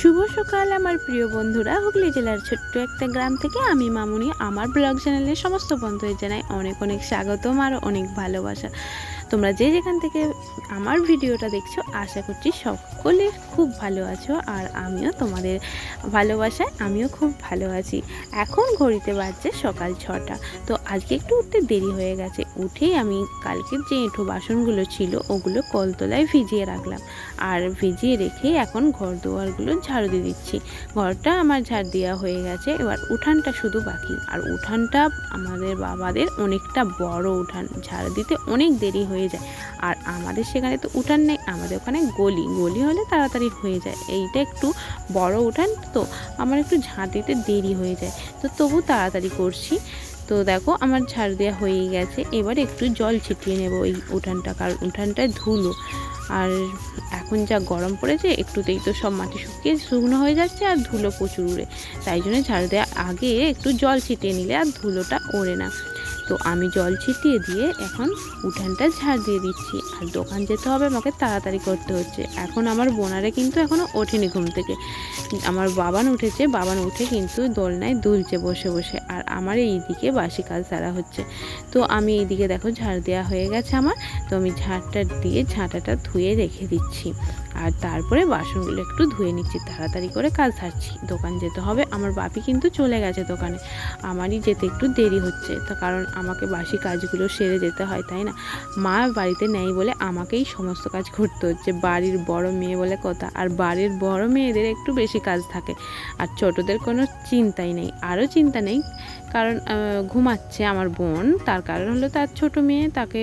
শুভ সকাল, আমার প্রিয় বন্ধুরা। হুগলি জেলার ছোট্ট একটা গ্রাম থেকে আমি মামুনি, আমার ব্লগ চ্যানেলের সমস্ত বন্ধুদের জানাই অনেক অনেক স্বাগতম আর অনেক ভালোবাসা। তোমরা যে যেখান থেকে আমার ভিডিওটা দেখছ, আশা করছি সকলে খুব ভালো আছো আর আমিও তোমাদের ভালোবাসায় আমিও খুব ভালো আছি। এখন ঘড়িতে বাজছে সকাল ছটা, তো আজকে একটু উঠতে দেরি হয়ে গেছে। উঠেই আমি কালকের যে এঁঠো বাসনগুলো ছিল, ওগুলো কলতলায় ভিজিয়ে রাখলাম। আর ভিজিয়ে রেখে এখন ঘর দুয়ারগুলো ঝাড়ু দিয়ে দিচ্ছি। ঘরটা আমার ঝাড় দেওয়া হয়ে গেছে, এবার উঠানটা শুধু বাকি। আর উঠানটা আমাদের বাবাদের অনেকটা বড় উঠান, ঝাড় দিতে অনেক দেরি হয়ে যায়। আর আমাদের সেখানে তো উঠান নেই, আমাদের ওখানে গলি। গলি হলে তাড়াতাড়ি হয়ে যায়। এইটা একটু বড় উঠান, তো আমার একটু ঝাড় দিতে দেরি হয়ে যায়। তো তবু তাড়াতাড়ি করছি। তো দেখো আমার ঝাড় দেওয়া হয়েই গেছে। এবার একটু জল ছিটিয়ে নেব ওই উঠানটা, কারণ উঠানটায় ধুলো। আর এখন যা গরম পড়েছে, একটুতেই তো সব মাটি শুকিয়ে শুকনো হয়ে যাচ্ছে আর ধুলো প্রচুর উড়ে। তাই জন্য ঝাড় দেওয়ার আগে একটু জল ছিটিয়ে নিলে আর ধুলোটা ওড়ে না। তো আমি জল ছিটিয়ে দিয়ে এখন উঠানটা ঝাড় দিয়ে দিচ্ছি। আর দোকান যেতে হবে, আমাকে তাড়াতাড়ি করতে হচ্ছে। এখন আমার বোনারে কিন্তু এখনও ওঠেনি ঘুম থেকে। আমার বাবান উঠেছে, বাবান উঠে কিন্তু দোলনায় দুলছে বসে বসে। আর আমার এইদিকে বাসি কাজ সারা হচ্ছে। তো আমি এইদিকে দেখো ঝাড় দেওয়া হয়ে গেছে আমার। তো আমি ঝাড়টা দিয়ে ঝাঁটাটা ধুয়ে রেখে দিচ্ছি। আর তারপরে বাসনগুলো একটু ধুয়ে নিচ্ছি, তাড়াতাড়ি করে কাজ সারছি। দোকান যেতে হবে, আমার বাপি কিন্তু চলে গেছে দোকানে। আমারই যেতে একটু দেরি হচ্ছে, তো কারণ আমাকে বাসি কাজগুলো সেরে যেতে হয়, তাই না? মা বাড়িতে নেই বলে আমাকেই সমস্ত কাজ করতে হচ্ছে। বাড়ির বড় মেয়ে বলে কথা, আর বাড়ির বড় মেয়েদের একটু বেশি কাজ থাকে। আর ছোটদের কোনো চিন্তাই নেই, আরও চিন্তা নেই কারণ ঘুমাচ্ছে আমার বোন। তার কারণ হলো তার ছোট মেয়ে, তাকে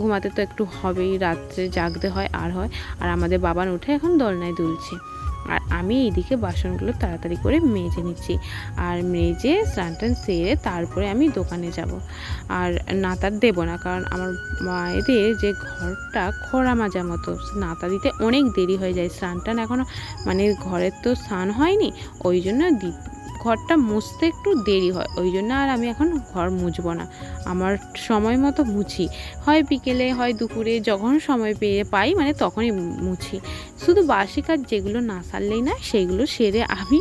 ঘুমাতে তো একটু হবেই, রাত্রে জাগতে হয়, আর হয়। আর আমাদের বাবান উঠে এখন দোলনায় দুলছে। আর আমি এইদিকে বাসনগুলো তাড়াতাড়ি করে মেজে নিচ্ছি। আর মেজে স্নান টান সেরে তারপরে আমি দোকানে যাব। আর নাতার দেবো না, কারণ আমার মায়েদের যে ঘরটা খোড়া মাজা মতো, নাতা দিতে অনেক দেরি হয়ে যায়। স্নান টান এখনও মানে ঘরের তো স্নান হয়নি, ওই জন্য ঘরটা মুছতে একটু দেরি হয়, ওই জন্য আর আমি এখন ঘর মুছবো না। আমার সময় মতো মুছি। হয় বিকেলে, হয় দুপুরে, যখন সময় পেয়ে পাই মানে তখনই মুছি। শুধু বাসি কাজ যেগুলো না সারলেই না সেইগুলো সেরে আমি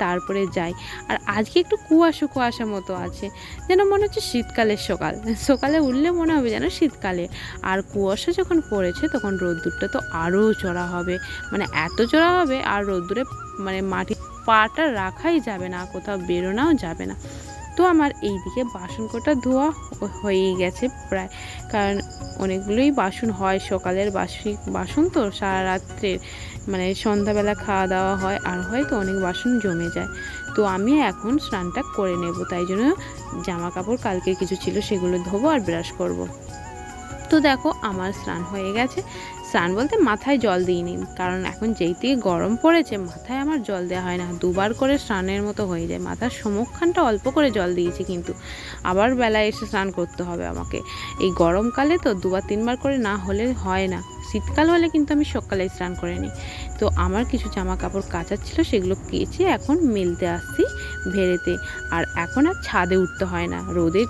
তারপরে যাই। আর আজকে একটু কুয়াশা কুয়াশা মতো আছে। যেন মনে হচ্ছে শীতকালের সকাল। সকালে উঠলে মনে হবে যেন শীতকালে। আর কুয়াশা যখন পড়েছে, তখন রোদ্দুরটা তো আরও চড়া হবে। মানে এত চড়া হবে, আর রোদ্দুরে মানে মাটি পাটা রাখাই যাবে না, কোথাও বেরোনাও যাবে না। তো আমার এই দিকে বাসন কোটা ধোয়া হয়েই গেছে প্রায়। কারণ অনেকগুলোই বাসন হয়, সকালের বাসি, বাসন তো সারা রাত্রের মানে সন্ধ্যাবেলা খাওয়া দাওয়া হয়, আর হয়তো অনেক বাসন জমে যায়। তো আমি এখন স্নানটা করে নেব, তাই জন্য জামা কাপড় কালকে কিছু ছিল সেগুলো ধোবো আর ব্রাশ করব। তো দেখো আমার স্নান হয়ে গেছে। স্নান বলতে মাথায় জল দিইনি। কারণ এখন যেই থেকে গরম পড়েছে, মাথায় আমার জল দেওয়া হয় না। দুবার করে স্নানের মতো হয়ে যায়। মাথার সমুখখানটা অল্প করে জল দিয়েছি কিন্তু আবার বেলায় এসে স্নান করতে হবে আমাকে। এই গরমকালে তো দুবার, তিনবার করে না হলে হয় না। শীতকাল হলে কিন্তু আমি সকালে স্নান করে নিই। তো আমার কিছু জামা কাপড় কাচার ছিল, সেগুলো কেচে এখন মেলতে আসছি ভেড়েতে। আর এখন আর ছাদে উঠতে হয় না। রোদের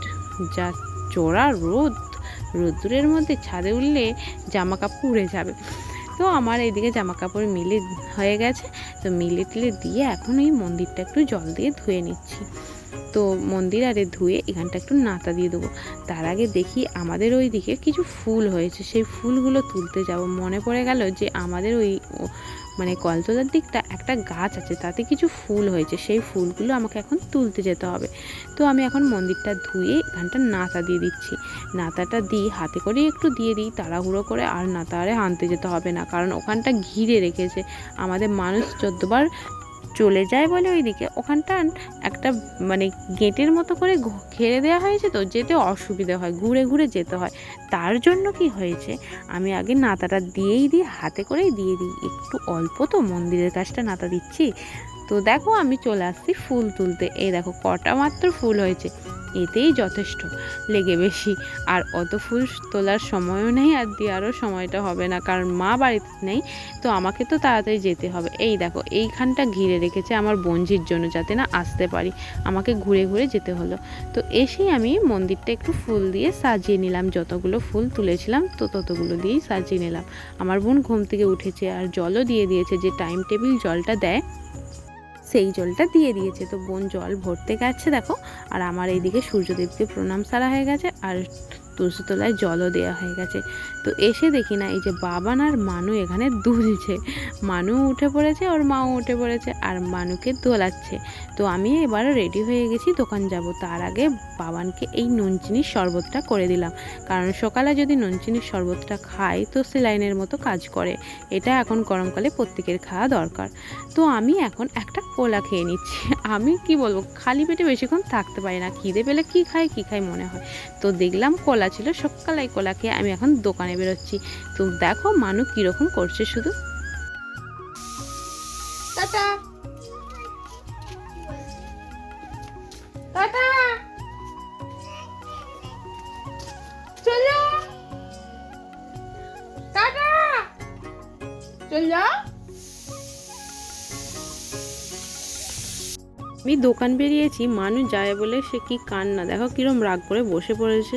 যা চোরা রোদ রোদ্দুরের মধ্যে ছাদে উঠলে জামা কাপড় উড়ে যাবে। তো আমার এইদিকে জামা কাপড় মিলে হয়ে গেছে। তো মিলে টিলে দিয়ে এখন এই মন্দিরটা একটু জল দিয়ে ধুয়ে নিচ্ছি। তো মন্দির আরে ধুয়ে এখানটা একটু নাতা দিয়ে দেবো। তার আগে দেখি আমাদের ওই দিকে কিছু ফুল হয়েছে। সেই ফুলগুলো তুলতে যাব। মনে পড়ে গেল যে আমাদের ওই মানে কলতলার দিকটা একটা গাছ আছে, তাতে কিছু ফুল হয়েছে, সেই ফুলগুলো আমাকে এখন তুলতে যেতে হবে। তো আমি এখন মন্দিরটা ধুয়ে এখানটা নাতা দিয়ে দিচ্ছি। নাতাটা দিই হাতে করে একটু দিয়ে দিই, তাড়াহুড়ো করে আর নাতা আরে আনতে যেতে হবে না, কারণ ওখানটা ঘিরে রেখেছে। আমাদের মানুষ চোদ্দবার চলে যায় বলে ওইদিকে। ওখানটা একটা মানে গেটের মতো করে ঘেরে দেওয়া হয়েছে তো যেতে অসুবিধে হয়, ঘুরে ঘুরে যেতে হয়। তার জন্য কি হয়েছে, আমি আগে নাতাটা দিয়েই দিই, হাতে করেই দিয়ে দিই। একটু অল্প তো মন্দিরের কাজটা নাতা দিচ্ছি। তো দেখো আমি চলে আসছি ফুল তুলতে। এই দেখো কটা মাত্র ফুল হয়েছে। এতেই যথেষ্ট, লেগে বেশি। আর অত ফুল তোলার সময়ও নেই আর দেওয়ারও সময়টা হবে না, কারণ মা বাড়িতে নেই, তো আমাকে তো তাড়াতাড়ি যেতে হবে। এই দেখো, এইখানটা ঘিরে রেখেছে আমার বঞ্জির জন্য যাতে না আসতে পারি। আমাকে ঘুরে ঘুরে যেতে হলো। তো এসেই আমি মন্দিরটা একটু ফুল দিয়ে সাজিয়ে নিলাম। যতগুলো ফুল তুলেছিলাম, তো ততগুলো দিয়েই সাজিয়ে নিলাম। আমার বোন ঘুম থেকে উঠেছে আর জলও দিয়ে দিয়েছে। যে টাইম টেবিল জলটা দেয় সেই জলটা দিয়ে দিয়েছে। তো বোন জল ভরতে গেছে দেখো। আর আমার এইদিকে সূর্যদেবকে প্রণাম সারা হয়ে গেছে। আর তুলসী তলায় জলও দেওয়া হয়ে গেছে। তো এসে দেখি না, এই যে বাবান আর মানু এখানে দুলছে। মানু উঠে পড়েছে ওর মাও উঠে পড়েছে আর মানুকে দোলাচ্ছে। তো আমি এবারও রেডি হয়ে গেছি, দোকান যাব। তার আগে বাবানকে এই নুন চিনির শরবতটা করে দিলাম। কারণ সকালে যদি নুন চিনির শরবতটা খাই, তো সেলাইনের মতো কাজ করে। এটা এখন গরমকালে প্রত্যেকের খাওয়া দরকার। তো আমি এখন একটা কোলা খেয়ে নিচ্ছি। আমি কি বলব, খালি পেটে বেশিক্ষণ থাকতে পারি না। খিদে পেলে কি খাই কি খাই মনে হয়। তো দেখলাম কোলা ছিল সকালে কোলা খেয়ে আমি এখন দোকানে বেরোচ্ছি। তো দেখো মানু কীরকম করছে শুধু। টাটা। টাটা। চল টাটা। চল আমি দোকান বেরিয়েছি মানুষ যায় বলে সে কি কান্না। দেখো কিরম রাগ করে বসে পড়েছে।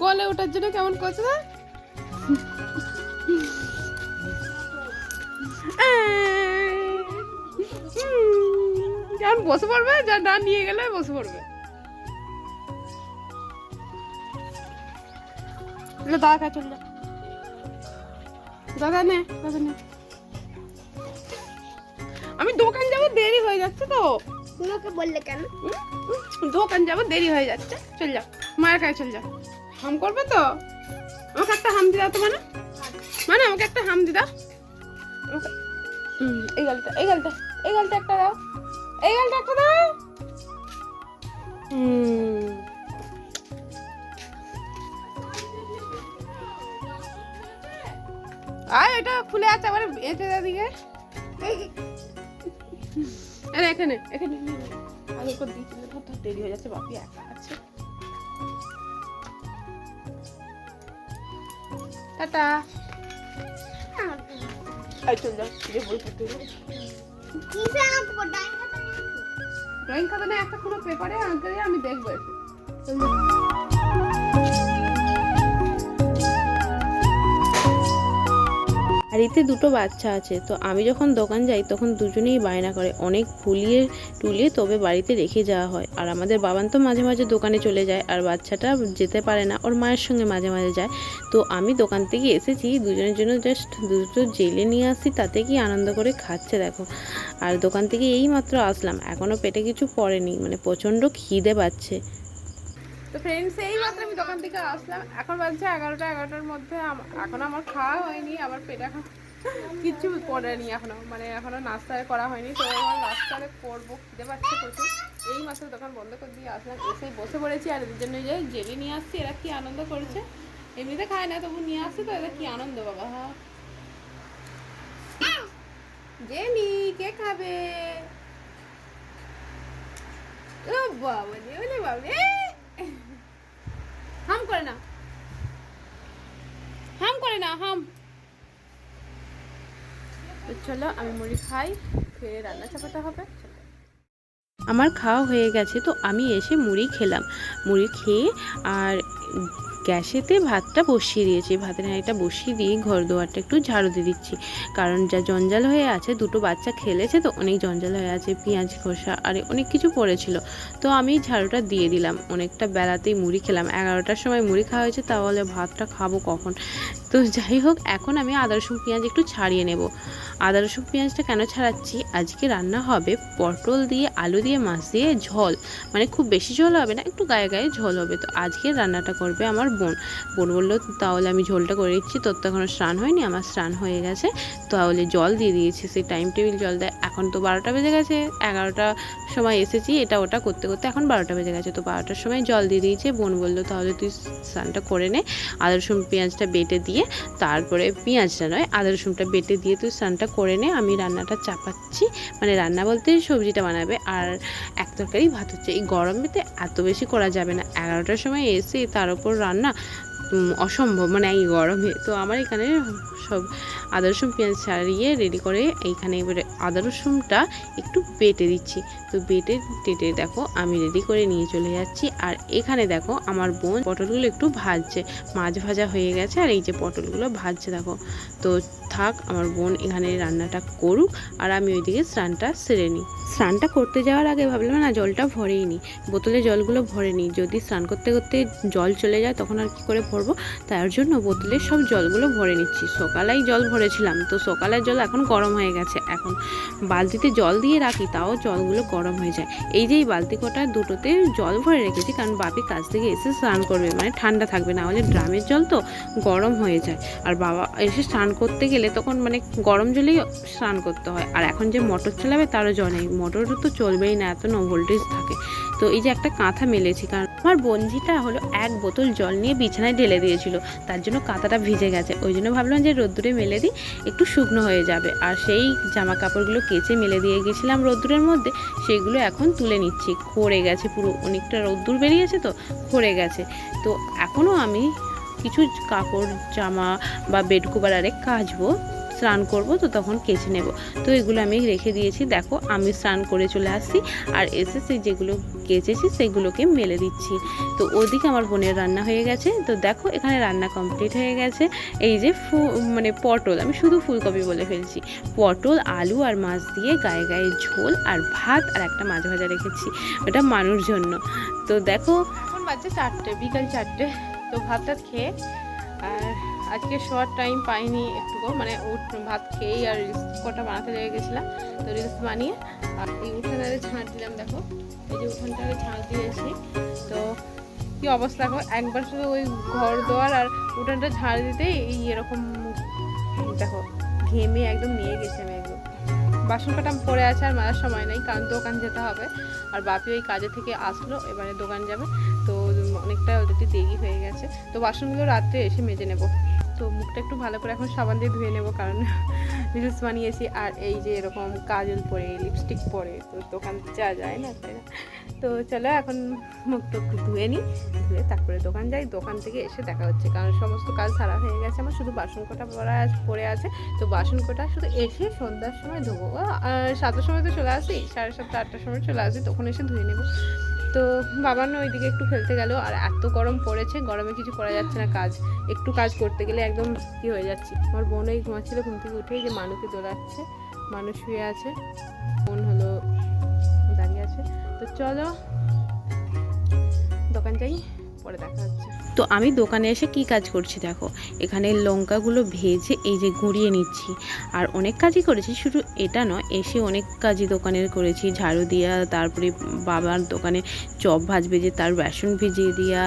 কোলে ওঠার জন্য কেমন করছে না যেমন বসে পড়বে? যা না নিয়ে গেলে বসে পড়বে। দাদা চল যা। দাদা নে দাদা নে। আমি দোকান যাব দেরি হয়ে যাচ্ছে তো। তোমাকে বললে কেন? দোকান যাব দেরি হয়ে যাচ্ছে। চল যাও মায়ের কাছে চল যা হাম করবে তো? আমাকে একটা হাম দি দাও তো মানে। মানে আমাকে একটা হাম দি দাও। এই গালটা এই গালটা এই গালটা একটা দাও। এই গালটা একটা দাও। আয়, এটা খুলে আছে, আবার এতে দিকে আরে, এখানে এখানে। আগে করে দিয়েছিল ধর দেরি হয়ে যাচ্ছে, বাপি একা আছে। আঁকবো? ড্রয়িং খাতা না একটা পুরো পেপারে আনতে আমি দেখব এসে বাড়িতে দুটো বাচ্চা আছে। তো আমি যখন দোকান যাই, তখন দুজনেই বায়না করে, অনেক ফুলিয়ে টুলিয়ে তবে বাড়িতে রেখে যাওয়া হয়। আর আমাদের বাবান তো মাঝে মাঝে দোকানে চলে যায়, আর বাচ্চাটা যেতে পারে না, ওর মায়ের সঙ্গে মাঝে মাঝে যায়। তো আমি দোকান থেকে এসেছি, দুজনের জন্য জাস্ট দুটো জেলে নিয়ে আসি, তাতে কি আনন্দ করে খাচ্ছে দেখো। আর দোকান থেকে এই মাত্র আসলাম এখনও পেটে কিছু পড়েনি মানে প্রচণ্ড খিদে পাচ্ছে। তো ফ্রেন্ডস এই মাত্র আমি দোকান থেকে আসলাম। এখন বাজছে এগারোটা, এগারোটার মধ্যে এখন আমার খাওয়া হয়নি আবার পেট এখন কিচ্ছু পড়েনি এখনও মানে এখনও নাস্তা করা হয়নি। তো আমার নাস্তারে করব খিদে পাচ্ছে প্রচুর। এই মাত্র দোকান বন্ধ করে দিয়ে আসলাম, এসে বসে পড়েছি আর এদের জন্য যে জেলি নিয়ে আসছি, এরা কি আনন্দ করছে? এমনিতে খায় না, তবু নিয়ে আসছি তো, এদের কি আনন্দ বাবা হ্যাঁ জেলি, কে খাবে? ও বাবা ওলে বাবা রে করে না। হাম করে না, হাম। চলো আমি মুড়ি খাই, খেয়ে রান্না চাপাতে হবে আমার খাওয়া হয়ে গেছে, তো আমি এসে মুড়ি খেলাম। মুড়ি খেয়ে আর গ্যাসেতে ভাতটা বসিয়ে দিয়েছি। ভাতের হাঁড়িটা বসিয়ে দিয়ে ঘর দুয়ারটা একটু ঝাড়ু দিয়ে দিচ্ছি। কারণ যা জঞ্জাল হয়ে আছে, দুটো বাচ্চা খেলেছে তো অনেক জঞ্জাল হয়ে আছে, পেঁয়াজ, খোসা, আর অনেক কিছু পড়েছিল। তো আমি ঝাড়ুটা দিয়ে দিলাম। অনেকটা বেলাতেই মুড়ি খেলাম। এগারোটার সময় মুড়ি খাওয়া হয়েছে তাহলে ভাতটা খাব কখন? তো যাই হোক, এখন আমি আদা, রসুন, পেঁয়াজ একটু ছাড়িয়ে নেব। আদা, রসুন, পেঁয়াজটা কেন ছাড়াচ্ছি? আজকে রান্না হবে পটল দিয়ে, আলু দিয়ে, মাছ দিয়ে ঝোল। মানে খুব বেশি ঝোল হবে না, একটু গায়ে গায়ে ঝোল হবে। তো আজকে রান্নাটা করবে আমার বোন বোন বলল, তাহলে আমি ঝোলটা করে দিচ্ছি তোর তো এখনও স্নান হয়নি, আমার স্নান হয়ে গেছে। তাহলে জল দিয়ে দিয়েছি, সেই টাইম টেবিল জল দেয়। এখন তো বারোটা বেজে গেছে, এগারোটা সময় এসেছি, এটা ওটা করতে করতে এখন বারোটা বেজে গেছে। তো বারোটার সময় জল দিয়ে দিয়েছে, বোন বলল, তাহলে তুই স্নানটা করে নে, আদা, রসুন, পেঁয়াজটা বেটে দিয়ে, তারপরে পেঁয়াজটা নয়, আদা, রসুনটা বেটে দিয়ে তুই স্নানটা করে নে, আমি রান্নাটা চাপাচ্ছি। মানে রান্না বলতে সবজিটা বানাবে, আর এক তরকারি ভাত হচ্ছে। এই গরমেতে এত বেশি করা যাবে না। এগারোটার সময় এসে তার উপর রান্না উম, অসম্ভব মানে এই গরমে। তো আমার এখানে সব আদা রসুন পেঁয়াজ ছাড়িয়ে রেডি করে এইখানে এবারে আদা রসুনটা একটু বেটে দিচ্ছি। তো বেটে, টেটে দেখো আমি রেডি করে নিয়ে চলে যাচ্ছি। আর এখানে দেখো আমার বোন পটলগুলো একটু ভাজছে, মাছ ভাজা হয়ে গেছে। আর এই যে পটলগুলো ভাজছে দেখো। তো থাক, আমার বোন এখানে রান্নাটা করুক আর আমি ওইদিকে স্নানটা সেরে নিই। স্নানটা করতে যাওয়ার আগে ভাবলাম না জলটা ভরেই নিই। বোতলে জলগুলো ভরে নিই। যদি স্নান করতে করতে জল চলে যায় তখন আর কি করে ভরবো? তার জন্য বোতলে সব জলগুলো ভরে নিচ্ছি। সকালেই জল ভরেছিলাম। তো সকালের জল এখন গরম হয়ে গেছে। এখন বালতিতে জল দিয়ে রাখি, তাও জলগুলো গরম হয়ে যায়। এই যে এই বালতি কটা দুটোতে জল ভরে রেখেছি, কারণ বাপি কাছ থেকে এসে স্নান করবে মানে ঠান্ডা থাকবে, না হলে ড্রামের জল তো গরম হয়ে যায়। আর বাবা এসে স্নান করতে গেলে তখন মানে গরম জলেই স্নান করতে হয়। আর এখন যে মোটর চালাবে তারও জল নেই। মোটর তো চলবেই না, এত নো ভোল্টেজ থাকে। তো এই যে একটা কাঁথা মেলেছি, কারণ আমার বঞ্জিটা হলো এক বোতল জল নিয়ে বিছানায় ঢেলে দিয়েছিল, তার জন্য কাঁথাটা ভিজে গেছে। ওই জন্য ভাবলাম যে রোদ্দুরে মেলে দিই, একটু শুকনো হয়ে যাবে। আর সেই জামা কাপড়গুলো কেচে মেলে দিয়ে গেছিলাম রোদ্দুরের মধ্যে, সেগুলো এখন তুলে নিচ্ছি। খড়ে গেছে পুরো, অনেকটা রোদ্দুর বেরিয়েছে তো, খড়ে গেছে। তো এখনও আমি কিছু কাপড়, জামা বা বেড কভার আরে কাচবো। স্নান করব, তো তখন কেচে নেব। তো এগুলো আমি রেখে দিয়েছি। দেখো, আমি স্নান করে চলে আসছি আর এসে সেই যেগুলো কেচেছি, সেগুলোকে মেলে দিচ্ছি। তো ওদিকে আমার বোনের রান্না হয়ে গেছে। তো দেখো, এখানে রান্না কমপ্লিট হয়ে গেছে। এই যে ফু মানে পটল, আমি শুধু ফুলকপি বলে ফেলছি। পটল, আলু আর মাছ দিয়ে গায়ে গায়ে ঝোল আর ভাত আর একটা মাছ ভাজা রেখেছি। ওটা মানুষ জন্য। তো দেখো, এখন বাজছে চারটে, বিকাল চারটে। তো ভাতটা খেয়ে, আর আজকে শোয়ার টাইম পাইনি একটুকু মানে ভাত খেয়েই আর রিলস কটা বানাতে লেগে গেছিলাম, তো রিলস বানিয়ে আর এই উঠানারে ঝাঁট দিলাম, দেখো। এই যে উঠানটারে ঝাঁট দিয়েছি, তো কি অবস্থা দেখো? একবার শুধু ওই ঘর দোয়ার আর উঠানটা ঝাড় দিতেই এই এরকম দেখো, ঘেমে একদম নিয়ে গেছে আমি একদম। বাসন কাটা পড়ে আছে আর মারার সময় নেই কারণ দোকান যেতে হবে। আর বাপি ওই কাজে থেকে আসলো, এবারে দোকান যাবে, তো অনেকটা ওদেরকে দেরি হয়ে গেছে, তো বাসনগুলো রাত্রে এসে মেজে নেব। তো মুখটা একটু ভালো করে এখন সাবান দিয়ে ধুয়ে নেব, কারণ রিলস বানিয়েছি আর এই যে এরকম কাজল পরে লিপস্টিক পরে, তো দোকান যাওয়া যায় না, তাই না? তো চলো এখন মুখটা একটু ধুয়ে নিই, ধুয়ে তারপরে দোকান যাই, দোকান থেকে এসে দেখা হচ্ছে, কারণ সমস্ত কাজ সারা হয়ে গেছে, আমার শুধু বাসন কটা পড়া পড়ে আছে, তো বাসন কটা শুধু এসে সন্ধ্যার সময় ধোবো। সাতটার সময় তো চলে আসি, সাড়ে সাতটা, আটটার সময় চলে আসি, তখন এসে ধুয়ে নেব। তো বাবা না ওইদিকে একটু খেলতে গেল, আর এত গরম পড়েছে, গরমে কিছু করা যাচ্ছে না কাজ। একটু কাজ করতে গেলে একদম কি হয়ে যাচ্ছে। আমার বোন এই ঘুমাচ্ছিল, ঘুম থেকে উঠে যে মানুষকে দোলাচ্ছে, মানুষ শুয়ে আছে। বোন হলো দাঁড়িয়ে আছে। তো চলো, দোকান যাই। পরে দেখা হচ্ছে। তো আমি দোকানে এসে কি কাজ করছি দেখো এখানে লঙ্কাগুলো ভেজে এই যে গুঁড়িয়ে নিচ্ছি। আর অনেক কাজই করেছি শুধু এটা নয় এসে অনেক কাজই দোকানের করেছি। ঝাড়ু দিয়া তারপরে বাবার দোকানে চপ ভাজ ভেজে তার বেসন ভিজিয়ে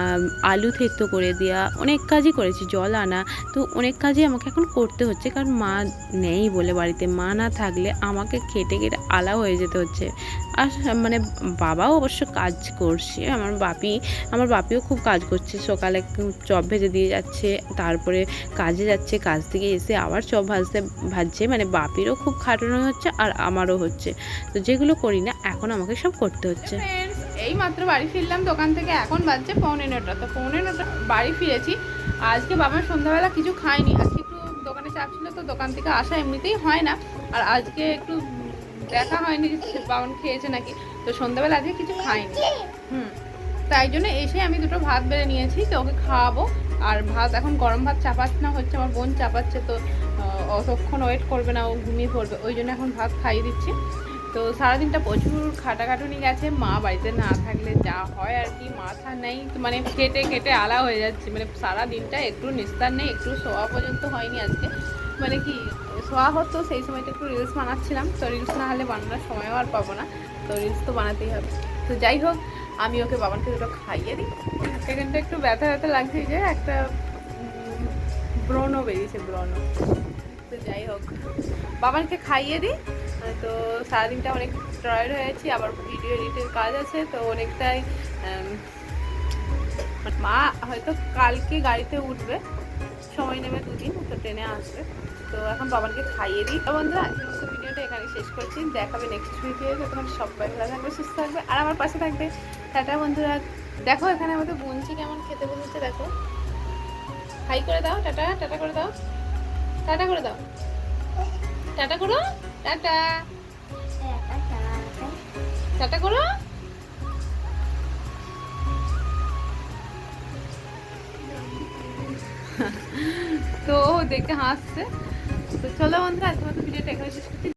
আম, আলু থেক্ত করে দেওয়া অনেক কাজই করেছি জল আনা। তো অনেক কাজই আমাকে এখন করতে হচ্ছে কারণ মা নেই বলে বাড়িতে। মা না থাকলে আমাকে খেটে খেটে আলা হয়ে যেতে হচ্ছে। আর মানে বাবাও অবশ্য কাজ করছে। আমার বাপি, আমার বাপিও খুব কাজ করছে। সকালে চপ ভেজে দিয়ে যাচ্ছে, তারপরে কাজে যাচ্ছে, কাজ থেকে এসে আবার চপ ভাজতে, ভাজছে। মানে বাপিরও খুব খাটানো হচ্ছে আর আমারও হচ্ছে। তো যেগুলো করি না, এখন আমাকে সব করতে হচ্ছে। এই মাত্র বাড়ি ফিরলাম, দোকান থেকে এখন বাজছে পৌনে নটা তো পৌনে নটা বাড়ি ফিরেছি। আজকে বাবা সন্ধ্যাবেলা কিছু খাইনি আজকে একটু দোকানে চাপ ছিল, তো দোকান থেকে আসা এমনিতেই হয় না। আর আজকে একটু দেখা হয়নি যে বাবান খেয়েছে নাকি? তো সন্ধ্যাবেলা আজকে কিছু খাইনি। হুম, তাই জন্য এসে আমি দুটো ভাত বেড়ে নিয়েছি, তো ওকে খাওয়াবো। আর ভাত, এখন গরম ভাত চাপাচ্ছে না, হচ্ছে আমার বোন চাপাচ্ছে, তো অতক্ষণ ওয়েট করবে না, ও ঘুমিয়ে পড়বে। ওই জন্য এখন ভাত খাইয়ে দিচ্ছি। তো সারাদিনটা প্রচুর খাটাখাটুনি গেছে, মা বাড়িতে না থাকলে যা হয় আর কি, মাথা নেই মানে কেটে কেটে আলা হয়ে যাচ্ছে। মানে সারা দিনটা একটু নিস্তার নেই, একটু শোয়া পর্যন্ত হয়নি আজকে। মানে কি শোয়া হতো সেই সময়টা একটু রিলস বানাচ্ছিলাম। তো রিলস না হলে বানানোর সময়ও আর পাবো না। তো রিলস তো বানাতেই হবে। তো যাই হোক আমি ওকে বাবানকে দুটো খাইয়ে দিই। এখানটা একটু ব্যথা ব্যথা লাগছে যে একটা ব্রণও বেরিয়েছে ব্রণ। তো যাই হোক বাবানকে খাইয়ে দিই। তো সারাদিনটা অনেক টায়ার্ড হয়েছি আবার ভিডিও এডিটের কাজ আছে তো অনেকটাই উম, মা হয়তো কালকে গাড়িতে উঠবে সময় নেবে দুদিন তো ট্রেনে আসবে। তো এখন বাবানকে খাইয়ে দিই। তো বন্ধুরা আজকে মতো ভিডিওটা এখানে শেষ করছি। দেখাবে নেক্সট ভিডিওতে তোমার সবাই ভালো থাকবে, সুস্থ থাকবে। আর আমার পাশে থাকবে টাটা বন্ধুরা। দেখো এখানে আমাদের বুনছি কেমন খেতে বসেছে, দেখো। হাই করে দাও, টাটা টাটা করে দাও। টাটা করে দাও। টাটা করো, টাটা। টাটা করো। তো দেখে হাসছে। তো চলো বন্ধুরা আজকে মতো ভিডিওটা এখানে শেষ করছি